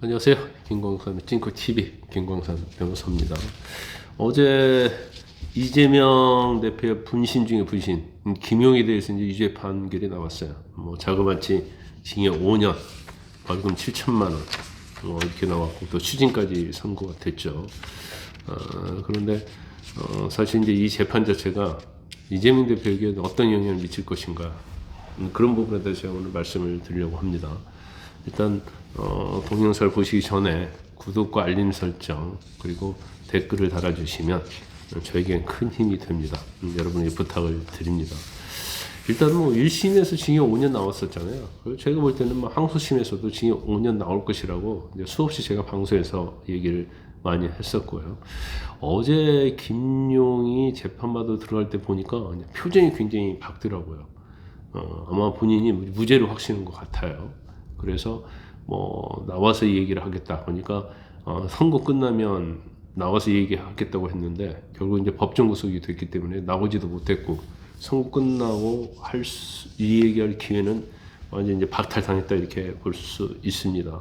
안녕하세요. 김광산 찐코 TV 김광산 변호사입니다. 어제 이재명 대표의 분신 중에 분신 음, 김용에 대해서 이제 유죄 판결이 나왔어요. 뭐 자그마치 징역 5년, 벌금 7천만 원 뭐 이렇게 나왔고 또 추징까지 선고가 됐죠. 어, 그런데 어, 사실 이제 이 재판 자체가 이재명 대표에게 어떤 영향을 미칠 것인가 음, 그런 부분에 대해서 오늘 말씀을 드리려고 합니다. 일단 어, 동영상을 보시기 전에 구독과 알림 설정 그리고 댓글을 달아주시면 저에겐 큰 힘이 됩니다. 음, 여러분의 부탁을 드립니다. 일단 뭐 1심에서 징역 5년 나왔었잖아요. 제가 볼 때는 뭐 항소심에서도 징역 5년 나올 것이라고 수없이 제가 방송에서 얘기를 많이 했었고요. 어제 김용이 재판받아 들어갈 때 보니까 표정이 굉장히 밝더라고요. 어, 아마 본인이 무죄로 확신한 것 같아요. 그래서 뭐 나와서 이 얘기를 하겠다. 그러니까 어, 선거 끝나면 나와서 얘기하겠다고 했는데 결국 이제 법정 구속이 됐기 때문에 나오지도 못했고 선거 끝나고 할 이 얘기할 기회는 완전 이제 박탈당했다 이렇게 볼 수 있습니다.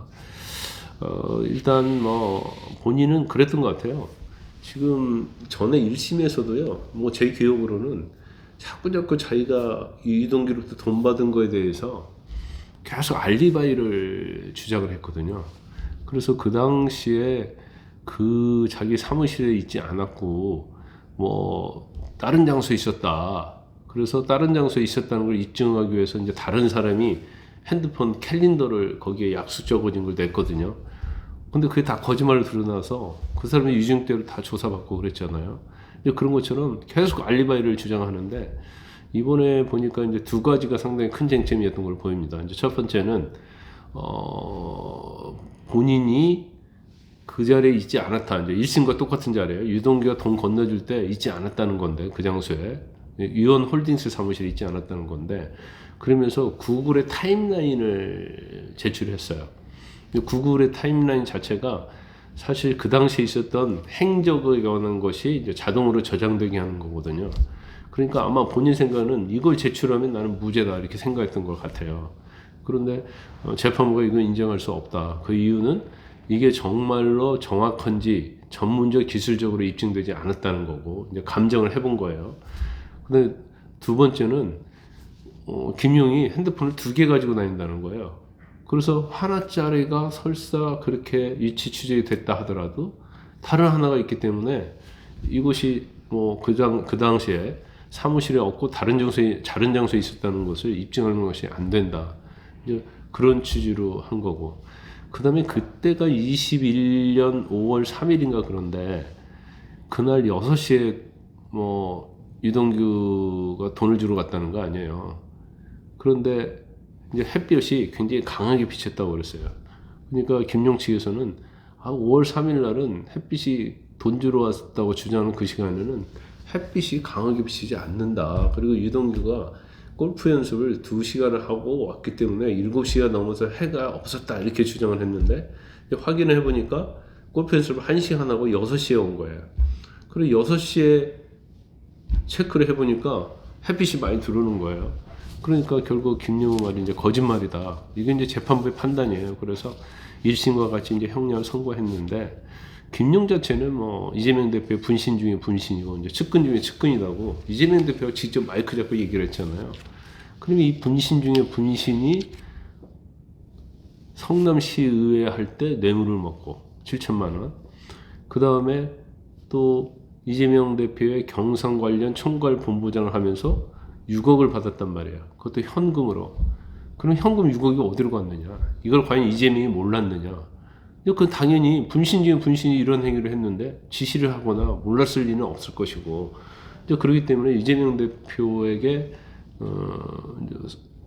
어, 일단 뭐 본인은 그랬던 것 같아요. 지금 전에 1심에서도요. 뭐 제 기억으로는 자꾸 자꾸 자기가 이 이동기로부터 돈 받은 거에 대해서 계속 알리바이를 주장을 했거든요. 그래서 그 당시에 그 자기 사무실에 있지 않았고 뭐 다른 장소에 있었다. 그래서 다른 장소에 있었다는 걸 입증하기 위해서 이제 다른 사람이 핸드폰 캘린더를 거기에 약수 적어진 걸 냈거든요. 근데 그게 다 거짓말로 드러나서 그 사람이 유증대로 다 조사받고 그랬잖아요. 그런 것처럼 계속 알리바이를 주장하는데 이번에 보니까 이제 두 가지가 상당히 큰 쟁점이었던 걸 보입니다. 이제 첫 번째는 어 본인이 그 자리에 있지 않았다. 이제 1심과 똑같은 자리에 유동규가 돈 건너줄 때 있지 않았다는 건데 그 장소에 유원 홀딩스 사무실에 있지 않았다는 건데 그러면서 구글의 타임라인을 제출했어요. 구글의 타임라인 자체가 사실 그 당시에 있었던 행적에 관한 것이 이제 자동으로 저장되게 하는 거거든요. 그러니까 아마 본인 생각은 이걸 제출하면 나는 무죄다 이렇게 생각했던 것 같아요. 그런데 어, 재판부가 이건 인정할 수 없다. 그 이유는 이게 정말로 정확한지 전문적 기술적으로 입증되지 않았다는 거고 이제 감정을 해본 거예요. 근데 두 번째는 어, 김용이 핸드폰을 두 개 가지고 다닌다는 거예요. 그래서 하나짜리가 설사 그렇게 위치 추적이 됐다 하더라도 다른 하나가 있기 때문에 이것이 뭐그 그 당시에 사무실에 없고 다른 장소에 다른 장소에 있었다는 것을 입증하는 것이 안 된다. 이제 그런 취지로 한 거고. 그다음에 그때가 21년 5월 3일인가 그런데 그날 6시에 뭐 유동규가 돈을 주러 갔다는 거 아니에요. 그런데 이제 햇볕이 굉장히 강하게 비쳤다고 그랬어요. 그러니까 김용 측에서는 아, 5월 3일 날은 햇빛이 돈 주러 왔다고 주장하는 그 시간에는 햇빛이 강하게 비치지 않는다. 그리고 유동규가 골프 연습을 2시간을 하고 왔기 때문에 7시가 넘어서 해가 없었다. 이렇게 주장을 했는데 확인을 해보니까 골프 연습을 1시간 하고 6시에 온 거예요. 그리고 6시에 체크를 해보니까 햇빛이 많이 들어오는 거예요. 그러니까 결국 김영우 말이 이제 거짓말이다. 이게 이제 재판부의 판단이에요. 그래서 1심과 같이 이제 형량을 선고했는데 김용 자체는 뭐 이재명 대표의 분신 중에 분신이고 이제 측근 중에 측근이라고 이재명 대표가 직접 마이크 잡고 얘기를 했잖아요. 그러면 이 분신 중에 분신이 성남시의회 할 때 뇌물을 먹고 7천만 원. 그 다음에 또 이재명 대표의 경선 관련 총괄 본부장을 하면서 6억을 받았단 말이에요. 그것도 현금으로. 그럼 현금 6억이 어디로 갔느냐? 이걸 과연 이재명이 몰랐느냐? 그 당연히 분신 중에 분신이 이런 행위를 했는데 지시를 하거나 몰랐을 리는 없을 것이고 이제 그렇기 때문에 이재명 대표에게 어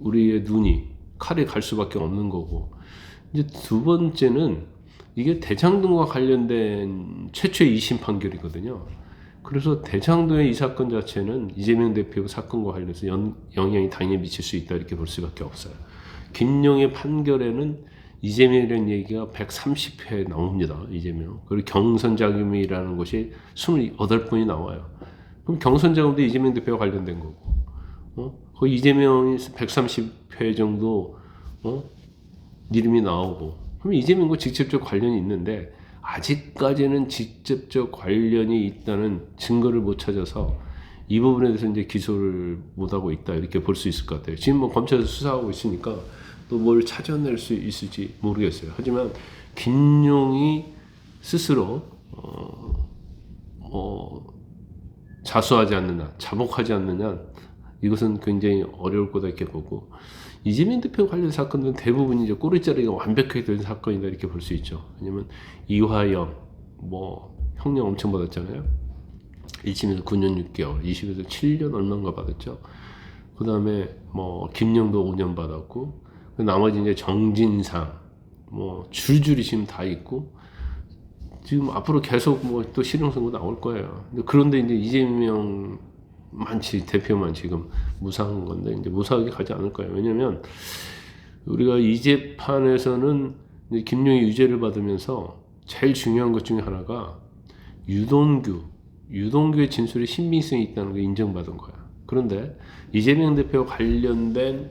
우리의 눈이 칼에 갈 수밖에 없는 거고 이제 두 번째는 이게 대장동과 관련된 최초의 2심 판결이거든요. 그래서 대장동의 이 사건 자체는 이재명 대표 사건과 관련해서 연, 영향이 당연히 미칠 수 있다 이렇게 볼 수밖에 없어요. 김용의 판결에는 이재명이라는 얘기가 130회 나옵니다. 이재명. 그리고 경선자금이라는 것이 28번이 나와요. 그럼 경선자금도 이재명 대표와 관련된 거고. 어? 그 이재명이 130회 정도 어? 이름이 나오고 그럼 이재명과 직접적 관련이 있는데 아직까지는 직접적 관련이 있다는 증거를 못 찾아서 이 부분에 대해서 이제 기소를 못 하고 있다 이렇게 볼 수 있을 것 같아요. 지금 뭐 검찰에서 수사하고 있으니까 또 뭘 찾아낼 수 있을지 모르겠어요. 하지만 김용이 스스로 어, 뭐 자수하지 않느냐, 자복하지 않느냐, 이것은 굉장히 어려울 거다 이렇게 보고 이재명 대표 관련 사건들은 대부분 이제 꼬리자리가 완벽하게 된 사건이다 이렇게 볼 수 있죠. 왜냐면 이화영 뭐 형량 엄청 받았잖아요. 1심에서 9년 6개월, 2심에서 7년 얼마인가 받았죠. 그 다음에 뭐 김영도 5년 받았고 그 나머지 이제 정진상 뭐 줄줄이 지금 다 있고 지금 앞으로 계속 뭐 또 실형선고 나올 거예요. 그런데 이제 이재명 만치 대표만 지금 무사한 건데 이제 무사하게 가지 않을 거예요. 왜냐면 우리가 이 재판에서는 김용이 유죄를 받으면서 제일 중요한 것 중에 하나가 유동규, 유동규의 진술에 신빙성이 있다는 걸 인정받은 거야. 그런데 이재명 대표와 관련된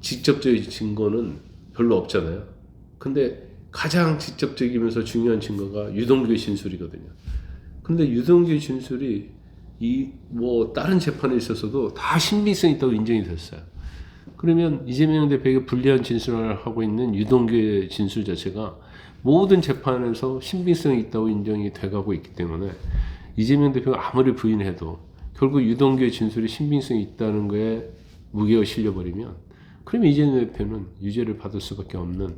직접적인 증거는 별로 없잖아요. 근데 가장 직접적이면서 중요한 증거가 유동규의 진술이거든요. 근데 유동규의 진술이 이 뭐 다른 재판에 있어서도 다 신빙성 있다고 인정이 됐어요. 그러면 이재명 대표에게 불리한 진술을 하고 있는 유동규의 진술 자체가 모든 재판에서 신빙성이 있다고 인정이 돼가고 있기 때문에 이재명 대표가 아무리 부인해도 결국 유동규의 진술이 신빙성이 있다는 거에 무게가 실려버리면 그러면 이재명 대표는 유죄를 받을 수밖에 없는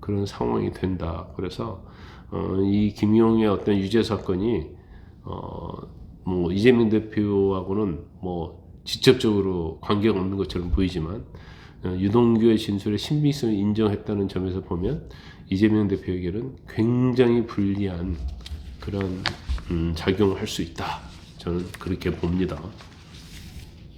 그런 상황이 된다. 그래서 어, 이 김용의 어떤 유죄 사건이 어, 뭐 이재명 대표하고는 뭐 직접적으로 관계가 없는 것처럼 보이지만 어, 유동규의 진술의 신빙성을 인정했다는 점에서 보면 이재명 대표에게는 굉장히 불리한 그런 음, 작용을 할 수 있다. 저는 그렇게 봅니다.